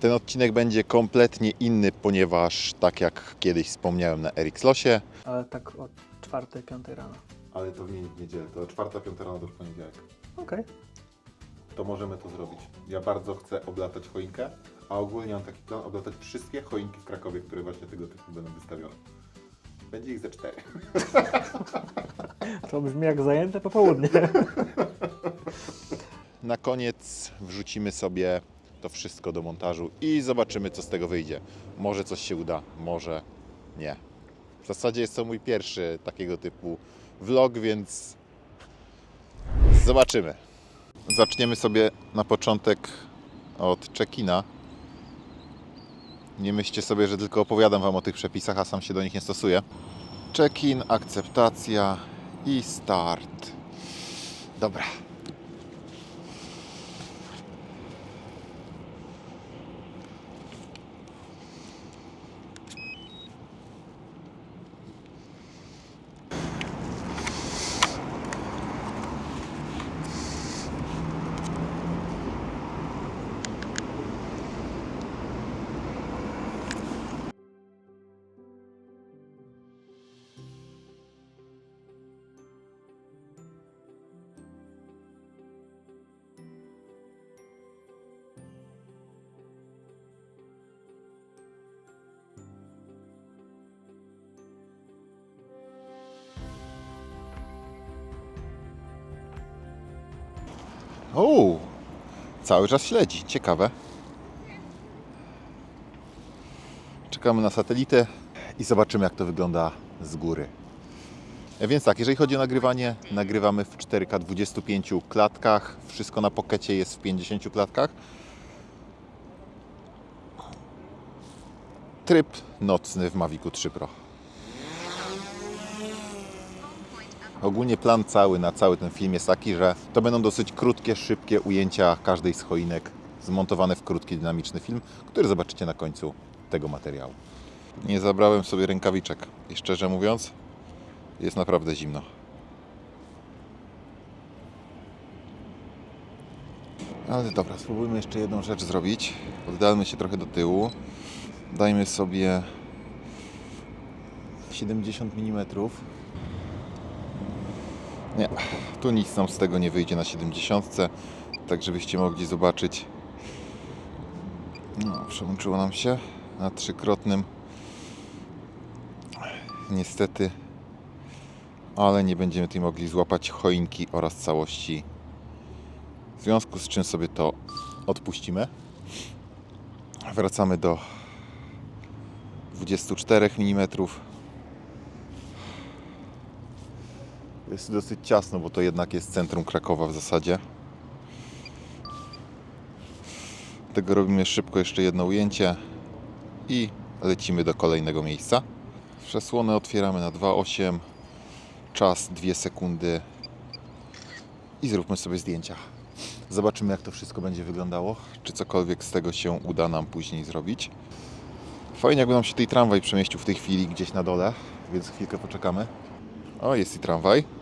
Ten odcinek będzie kompletnie inny, ponieważ tak jak kiedyś wspomniałem na Eriks Losie, Ale tak od czwartej, piątej rano. ale to w nie- w niedzielę, to czwarta, piąta rano to w poniedziałek. Okej. To możemy to zrobić. Ja bardzo chcę oblatać choinkę, a ogólnie mam taki plan oblatać wszystkie choinki w Krakowie, które właśnie tego typu będą wystawione. Będzie ich ze cztery. To brzmi jak zajęte popołudnie. Na koniec wrzucimy sobie to wszystko do montażu i zobaczymy, co z tego wyjdzie. Może coś się uda, może nie. W zasadzie jest to mój pierwszy takiego typu vlog, więc zobaczymy. Zaczniemy sobie na początek od check-ina. Nie myślcie sobie, że tylko opowiadam Wam o tych przepisach, a sam się do nich nie stosuję. Check-in, akceptacja i start. Dobra. O, cały czas śledzi. Ciekawe. Czekamy na satelitę i zobaczymy, jak to wygląda z góry. E, Więc tak, jeżeli chodzi o nagrywanie, nagrywamy w 4K 25 klatkach. Wszystko na pokecie jest w 50 klatkach. Tryb nocny w Mavicu 3 Pro. Ogólnie plan cały na cały ten film jest taki, że to będą dosyć krótkie, szybkie ujęcia każdej z choinek, zmontowane w krótki, dynamiczny film, który zobaczycie na końcu tego materiału. Nie zabrałem sobie rękawiczek i szczerze mówiąc, jest naprawdę zimno. Ale dobra, spróbujmy jeszcze jedną rzecz zrobić. Oddalmy się trochę do tyłu. Dajmy sobie 70 mm. Nie, tu nic nam z tego nie wyjdzie na 70, tak żebyście mogli zobaczyć. No, przełączyło nam się na trzykrotnym. Niestety, ale nie będziemy tutaj mogli złapać choinki oraz całości. W związku z czym sobie to odpuścimy. Wracamy do 24 mm. Jest dosyć ciasno, bo to jednak jest centrum Krakowa w zasadzie. Tego robimy szybko jeszcze jedno ujęcie i lecimy do kolejnego miejsca. Przesłonę otwieramy na 2.8, czas 2 sekundy i zróbmy sobie zdjęcia. Zobaczymy jak to wszystko będzie wyglądało, czy cokolwiek z tego się uda nam później zrobić. Fajnie jakby nam się tej tramwaj przemieścił w tej chwili gdzieś na dole, więc chwilkę poczekamy. O, jest i tramwaj.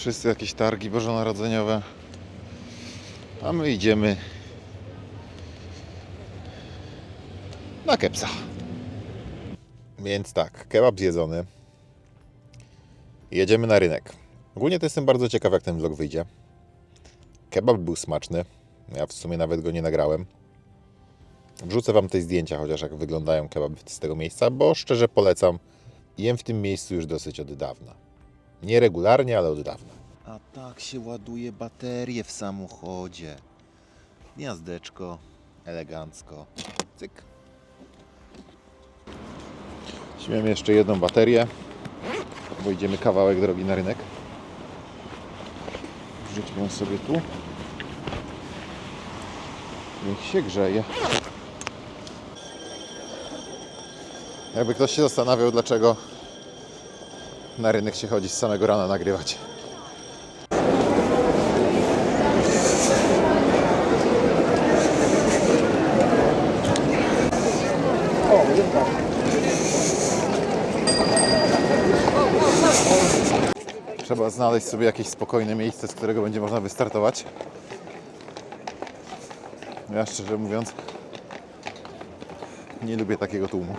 Wszyscy jakieś targi bożonarodzeniowe. A my idziemy na kepsa. Więc tak, kebab zjedzony. Jedziemy na rynek. Ogólnie to jestem bardzo ciekaw, jak ten vlog wyjdzie. Kebab był smaczny. Ja w sumie nawet go nie nagrałem. Wrzucę Wam te zdjęcia, chociaż jak wyglądają kebaby z tego miejsca, bo szczerze polecam. Jem w tym miejscu już dosyć od dawna. Nie regularnie, ale od dawna. A tak się ładuje baterie w samochodzie. Gniazdeczko, elegancko. Cyk. Weźmiemy jeszcze jedną baterię, bo idziemy kawałek drogi na rynek. Wrzućmy ją sobie tu. Niech się grzeje. Jakby ktoś się zastanawiał, dlaczego na rynek się chodzi z samego rana nagrywać. O, Trzeba znaleźć sobie jakieś spokojne miejsce, z którego będzie można wystartować. Ja szczerze mówiąc nie lubię takiego tłumu.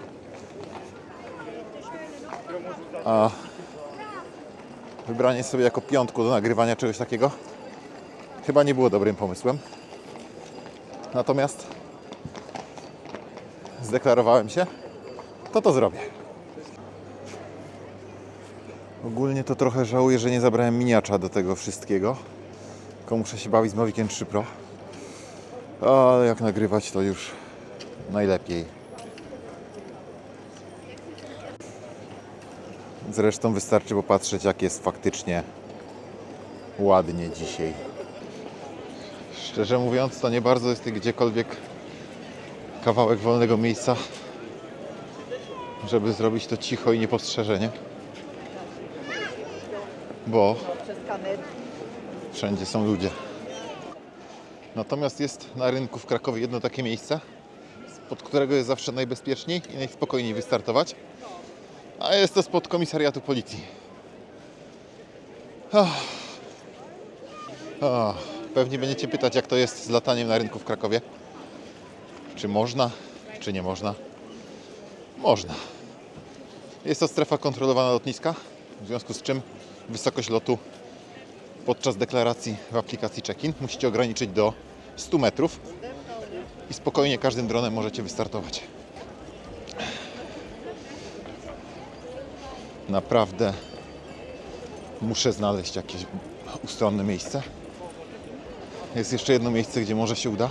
A wybranie sobie jako piątku do nagrywania czegoś takiego chyba nie było dobrym pomysłem. Natomiast zdeklarowałem się, to to zrobię. Ogólnie to trochę żałuję, że nie zabrałem miniacza do tego wszystkiego. Tylko muszę się bawić z Mavic 3 Pro. Ale jak nagrywać to już najlepiej. Zresztą wystarczy popatrzeć jak jest faktycznie ładnie dzisiaj. Szczerze mówiąc to nie bardzo jest gdziekolwiek kawałek wolnego miejsca, żeby zrobić to cicho i niepostrzeżenie. Bo wszędzie są ludzie. Natomiast jest na rynku w Krakowie jedno takie miejsce, spod którego jest zawsze najbezpieczniej i najspokojniej wystartować. A jest to spod komisariatu policji. Ach. Ach. Pewnie będziecie pytać, jak to jest z lataniem na rynku w Krakowie. Czy można, czy nie można? Można. Jest to strefa kontrolowana lotniska, w związku z czym wysokość lotu podczas deklaracji w aplikacji check-in musicie ograniczyć do 100 metrów i spokojnie każdym dronem możecie wystartować. Naprawdę muszę znaleźć jakieś ustronne miejsce. Jest jeszcze jedno miejsce, gdzie może się uda,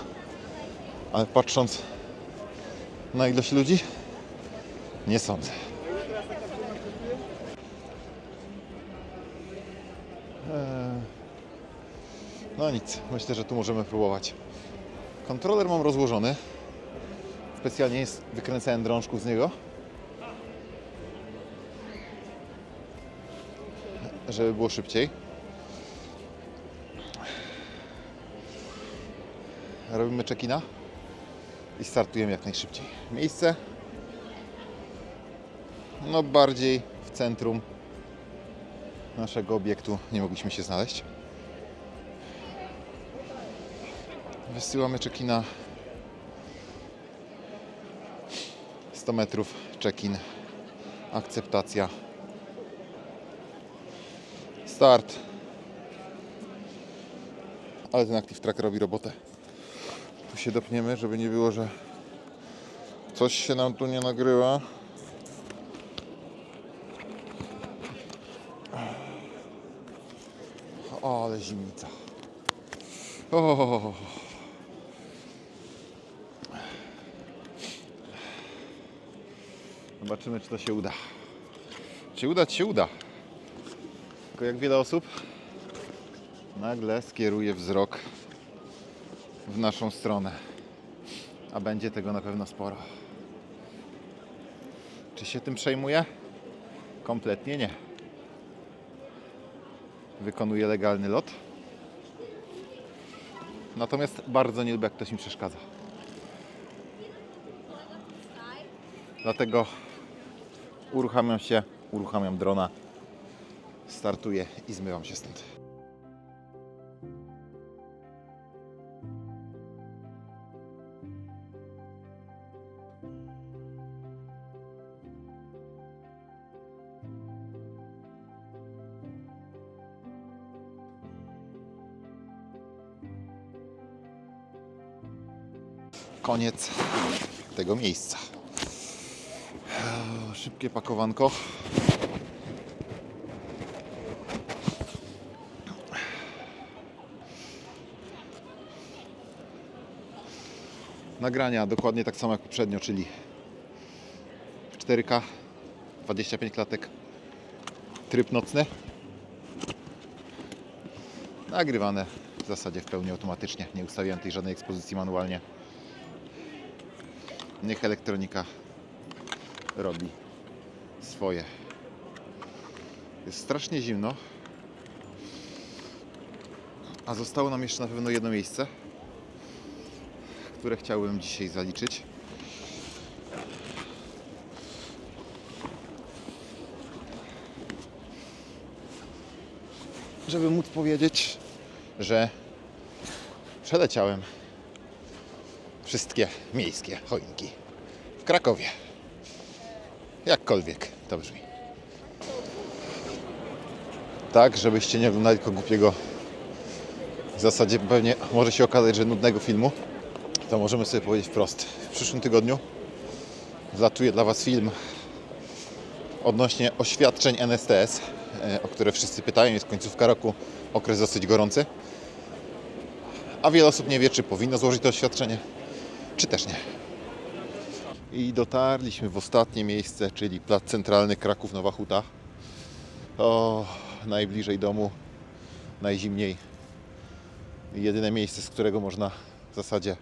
ale patrząc na ilość ludzi, nie sądzę. Nic, myślę, że tu możemy próbować. Kontroler mam rozłożony. Specjalnie jest wykręcałem drążków z niego. Żeby było szybciej. Robimy check-ina i startujemy jak najszybciej. Miejsce no bardziej w centrum naszego obiektu nie mogliśmy się znaleźć. Wysyłamy check-ina. 100 metrów check-in. Akceptacja. Start. Ale ten Active Track robi robotę. Tu się dopniemy, żeby nie było, że coś się nam tu nie nagrywa. O, ale zimnica. O. Zobaczymy, czy to się uda. Czy udać się uda. Tylko jak wiele osób nagle skieruje wzrok w naszą stronę. A będzie tego na pewno sporo. Czy się tym przejmuję? Kompletnie nie wykonuje legalny lot. Natomiast bardzo nie lubię, jak ktoś mi przeszkadza. Dlatego uruchamiam się, uruchamiam drona, startuję i zmywam się stąd. koniec tego miejsca. Szybkie pakowanko. Nagrania dokładnie tak samo jak poprzednio, czyli 4K, 25 klatek, tryb nocny. Nagrywane w zasadzie w pełni automatycznie, nie ustawiłem tej żadnej ekspozycji manualnie. Niech elektronika robi swoje. Jest strasznie zimno. A zostało nam jeszcze na pewno jedno miejsce, które chciałbym dzisiaj zaliczyć. Żeby móc powiedzieć, że przeleciałem wszystkie miejskie choinki w Krakowie. Jakkolwiek to brzmi. Tak, żebyście nie oglądali tylko głupiego w zasadzie pewnie może się okazać, że nudnego filmu, to możemy sobie powiedzieć wprost. W przyszłym tygodniu zlatuje dla Was film odnośnie oświadczeń NSTS, e, o które wszyscy pytają. Jest końcówka roku, okres dosyć gorący. A wiele osób nie wie, czy powinno złożyć to oświadczenie, czy też nie. I dotarliśmy w ostatnie miejsce, czyli Plac Centralny Kraków Nowa Huta. O, najbliżej domu, najzimniej. Jedyne miejsce, z którego można w zasadzie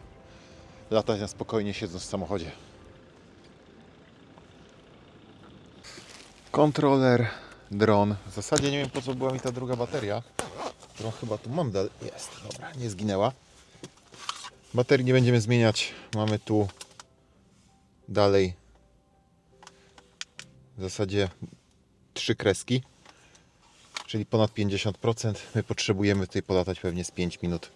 latać na spokojnie siedząc w samochodzie. Kontroler, dron. W zasadzie nie wiem po co była mi ta druga bateria, którą chyba tu mam. Jest, dobra, nie zginęła. Baterii nie będziemy zmieniać. Mamy tu dalej w zasadzie trzy kreski, czyli ponad 50%. My potrzebujemy tutaj polatać pewnie z 5 minut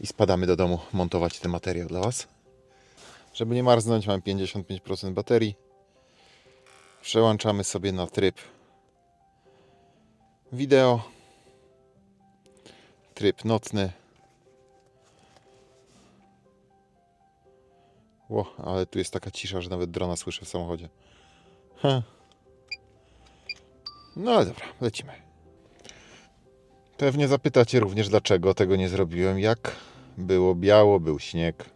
i spadamy do domu montować ten materiał dla Was. Żeby nie marznąć, mam 55% baterii. Przełączamy sobie na tryb wideo, tryb nocny. Ło, ale tu jest taka cisza, że nawet drona słyszę w samochodzie. Ha. No ale dobra, lecimy. Pewnie zapytacie również, dlaczego tego nie zrobiłem. Jak było biało, był śnieg.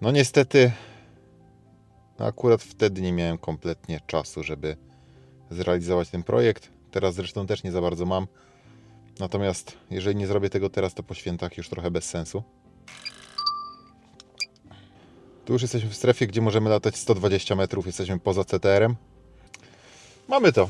No niestety, no akurat wtedy nie miałem kompletnie czasu, żeby zrealizować ten projekt. Teraz zresztą też nie za bardzo mam. Natomiast jeżeli nie zrobię tego teraz, to po świętach już trochę bez sensu. Tu już jesteśmy w strefie, gdzie możemy latać 120 metrów. Jesteśmy poza CTR-em. Mamy to.